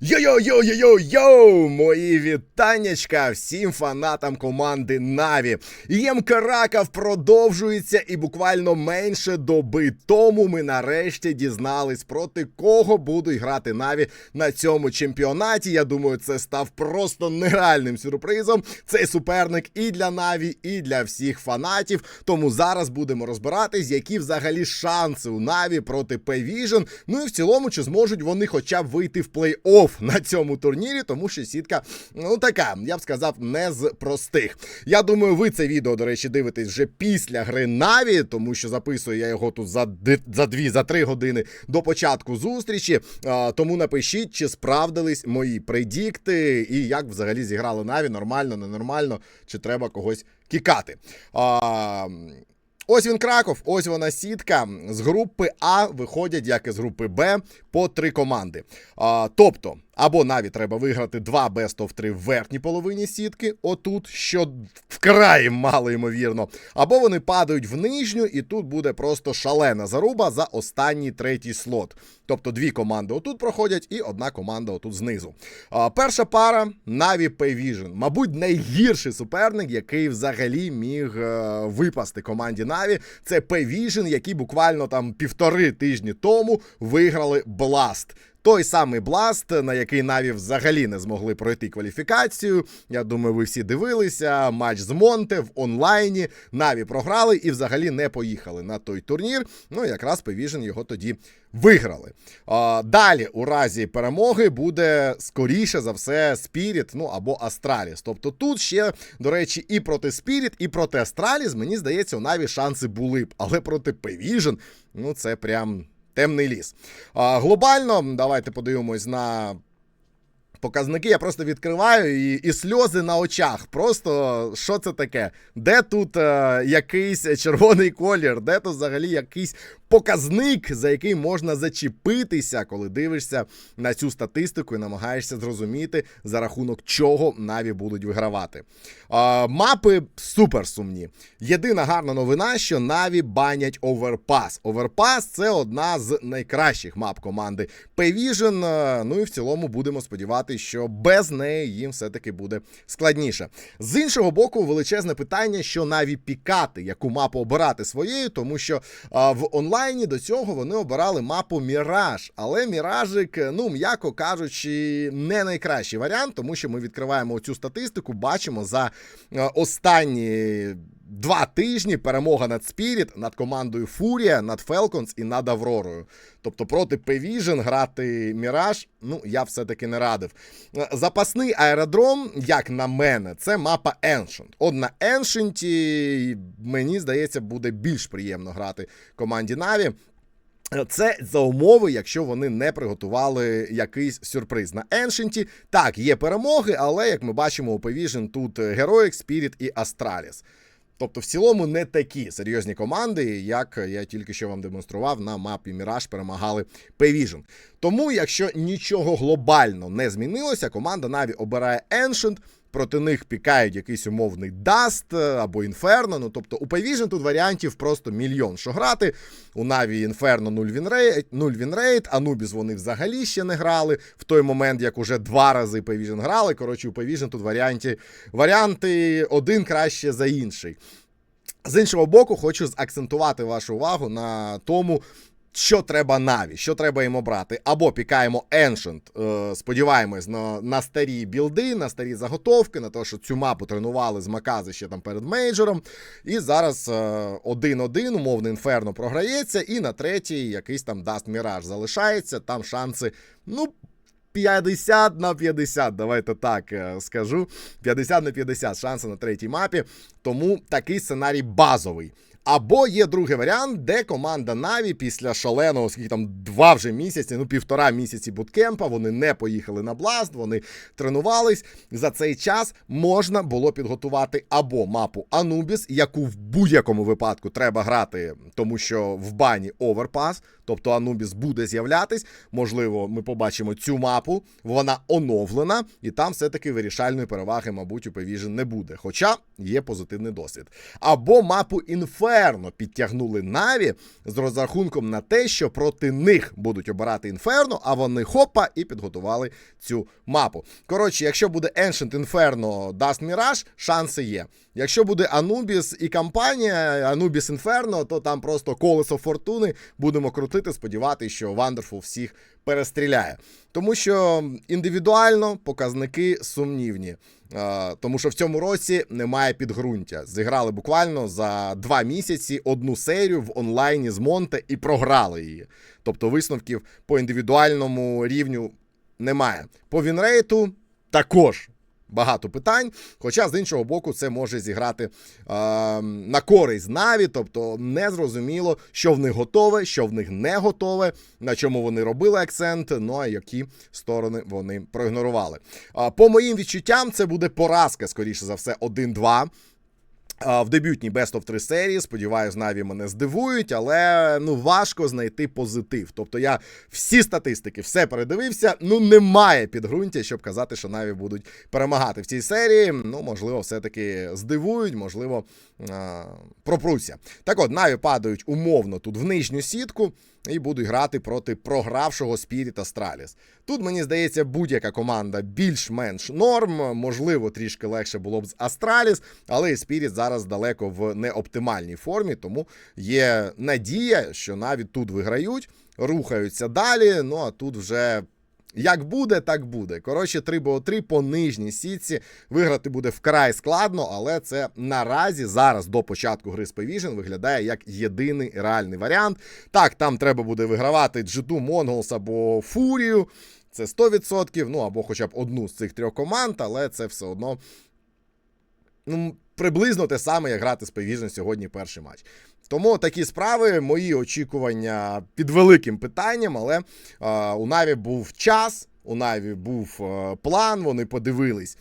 Йо-йо-йо-йо-йо! Мої вітаннячка всім фанатам команди Наві. Єм Каракав продовжується, і буквально менше доби тому ми нарешті дізнались, проти кого будуть грати Наві на цьому чемпіонаті. Я думаю, це став просто нереальним сюрпризом. Цей суперник і для Наві, і для всіх фанатів. Тому зараз будемо розбиратись, які взагалі шанси у Наві проти P-Vision. Ну і в цілому, чи зможуть вони хоча б вийти в плей-офф на цьому турнірі, тому що сітка, ну така, я б сказав, не з простих. Я думаю, ви це відео, до речі, дивитесь вже після гри Наві, тому що записую я його тут за за дві, за три години до початку зустрічі. А, тому напишіть, чи справдились мої предікти, і як взагалі зіграли Наві, нормально, ненормально, чи треба когось кікати. А, Ось він Краков, ось вона сітка. З групи А виходять, як і з групи Б, по три команди. А, тобто, або навіть треба виграти два Best of 3 в верхній половині сітки, отут, що вкрай мало ймовірно. Або вони падають в нижню, і тут буде просто шалена заруба за останній третій слот. Тобто дві команди отут проходять, і одна команда отут знизу. А, перша пара Na'Vi Payvision. Мабуть, найгірший суперник, який взагалі міг е, випасти команді Na'Vi. Це Payvision, які буквально там півтори тижні тому виграли Blast. Той самий Бласт, на який Наві взагалі не змогли пройти кваліфікацію. Я думаю, ви всі дивилися. Матч з Монте в онлайні. Наві програли і взагалі не поїхали на той турнір. Ну, якраз Певіжен його тоді виграли. А, далі, у разі перемоги, буде скоріше за все Спіріт, ну або Астраліс. Тобто тут ще, до речі, і проти Спіріт, і проти Астраліс, мені здається, у Наві шанси були б. Але проти Певіжен, ну це прям. Темний ліс. Глобально, давайте подивимось на показники. Я просто відкриваю і, і сльози на очах. Просто що це таке? Де тут е, якийсь червоний колір, де тут взагалі якийсь показник, за який можна зачепитися, коли дивишся на цю статистику і намагаєшся зрозуміти, за рахунок чого Наві будуть вигравати. А, мапи супер сумні. Єдина гарна новина, що Наві банять Overpass. Overpass – це одна з найкращих мап команди Payvision. е, Ну і в цілому будемо сподіватися, що без неї їм все-таки буде складніше. З іншого боку, величезне питання, що Наві пікати, яку мапу обирати своєю, тому що а, в онлайні до цього вони обирали мапу Міраж. Але Міражик, ну м'яко кажучи, не найкращий варіант, тому що ми відкриваємо цю статистику, бачимо за останні. Два тижні перемога над Spirit, над командою Фурія, над Falcons і над Авророю. Тобто проти P-Vision грати Міраж, ну я все-таки не радив. Е, Запасний аеродром, як на мене, це мапа Ancient. От на Ancient, мені здається, буде більш приємно грати команді Na'Vi. Це за умови, якщо вони не приготували якийсь сюрприз. На Ancient, так, є перемоги, але як ми бачимо у P-Vision, тут Heroic, Spirit і Astralis. Тобто, в цілому не такі серйозні команди, як я тільки що вам демонстрував на мапі Міраж, перемагали P-Vision. Тому, якщо нічого глобально не змінилося, команда Na'Vi обирає Ancient, проти них пікають якийсь умовний Dust або Inferno. Ну тобто у P-Vision тут варіантів просто мільйон. Що грати? У Na'Vi Inferno 0 вінрейт, 0 вінрейт, вони взагалі ще не грали в той момент, як уже два рази P-Vision грали. Коротше, у P-Vision тут варіанти, варіанти один краще за інший. З іншого боку, хочу заакцентувати вашу увагу на тому. Що треба Наві, що треба їм обрати? Або пікаємо Ancient, е, сподіваємось на, на старі білди, на старі заготовки, на те, що цю мапу тренували з Макази ще там перед мейджором. І зараз е, 1-1, умовно, інферно програється, і на третій якийсь там даст Міраж залишається. Там шанси, ну. 50 на 50, давайте так е, скажу. 50 на 50 шанси на третій мапі. Тому такий сценарій базовий. Або є другий варіант, де команда Наві після шаленого, скільки там два вже місяці, ну півтора місяці буткемпа, вони не поїхали на Бласт, вони тренувались. За цей час можна було підготувати або мапу Анубіс, яку в будь-якому випадку треба грати, тому що в бані оверпас. Тобто Анубіс буде з'являтись. Можливо, ми побачимо цю мапу. Вона оновлена, і там все-таки вирішальної переваги, мабуть, у Pevision не буде. Хоча є позитивний досвід. Або мапу Інферно підтягнули Наві з розрахунком на те, що проти них будуть обирати Інферно, а вони хопа і підготували цю мапу. Коротше, якщо буде Ancient Inferno Dust Mirage, шанси є. Якщо буде Anubis і компанія Anubis Inferno, то там просто колесо фортуни будемо крутити, сподіватися, що Wonderful всіх перестріляє. Тому що індивідуально показники сумнівні. Е, Тому що в цьому році немає підґрунтя. Зіграли буквально за два місяці одну серію в онлайні з Монте і програли її. Тобто висновків по індивідуальному рівню немає. По вінрейту також багато питань. Хоча з іншого боку, це може зіграти е, на користь Наві, тобто не зрозуміло, що в них готове, що в них не готове, на чому вони робили акцент, ну а які сторони вони проігнорували. Е, по моїм відчуттям, це буде поразка, скоріше за все, 1-2. В дебютній Best of 3 серії, сподіваюсь, Наві мене здивують, але ну важко знайти позитив. Тобто я всі статистики, все передивився. Ну немає підґрунтя, щоб казати, що Наві будуть перемагати в цій серії. Ну, можливо, все-таки здивують, можливо, пропруться. Так от, Наві падають умовно тут в нижню сітку і будуть грати проти програвшого Spirit Astralis. Тут, мені здається, будь-яка команда більш-менш норм, можливо, трішки легше було б з Астраліс, але і Spirit зараз далеко в неоптимальній формі, тому є надія, що навіть тут виграють, рухаються далі. Ну а тут вже. Як буде, так буде. Коротше, 3 бо 3 по нижній сітці. Виграти буде вкрай складно, але це наразі зараз до початку гри з виглядає як єдиний реальний варіант. Так, там треба буде вигравати G2 Mongols або Фурію. Це 100%, ну або хоча б одну з цих трьох команд, але це все одно ну, приблизно те саме, як грати з Pevision сьогодні перший матч. Тому такі справи, мої очікування під великим питанням, але у Наві був час. У Наві був е, план, вони подивились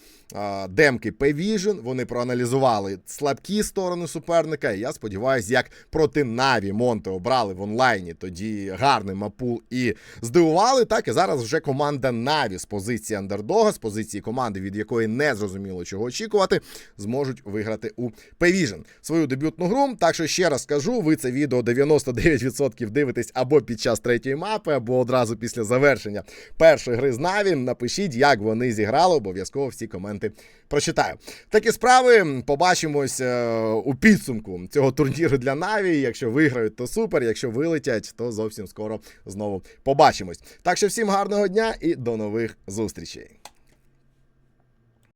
демки P-Vision, вони проаналізували слабкі сторони суперника. І я сподіваюся, як проти Наві Монте обрали в онлайні тоді гарний мапул і здивували. Так і зараз вже команда Наві з позиції андердога, з позиції команди, від якої не зрозуміло чого очікувати, зможуть виграти у P-Vision свою дебютну гру. Так що ще раз скажу, ви це відео 99% дивитесь або під час третьої мапи, або одразу після завершення першої гри з Наві. Напишіть, як вони зіграли. Обов'язково всі коменти прочитаю. Такі справи. Побачимось е, у підсумку цього турніру для Наві. Якщо виграють, то супер. Якщо вилетять, то зовсім скоро знову побачимось. Так що всім гарного дня і до нових зустрічей.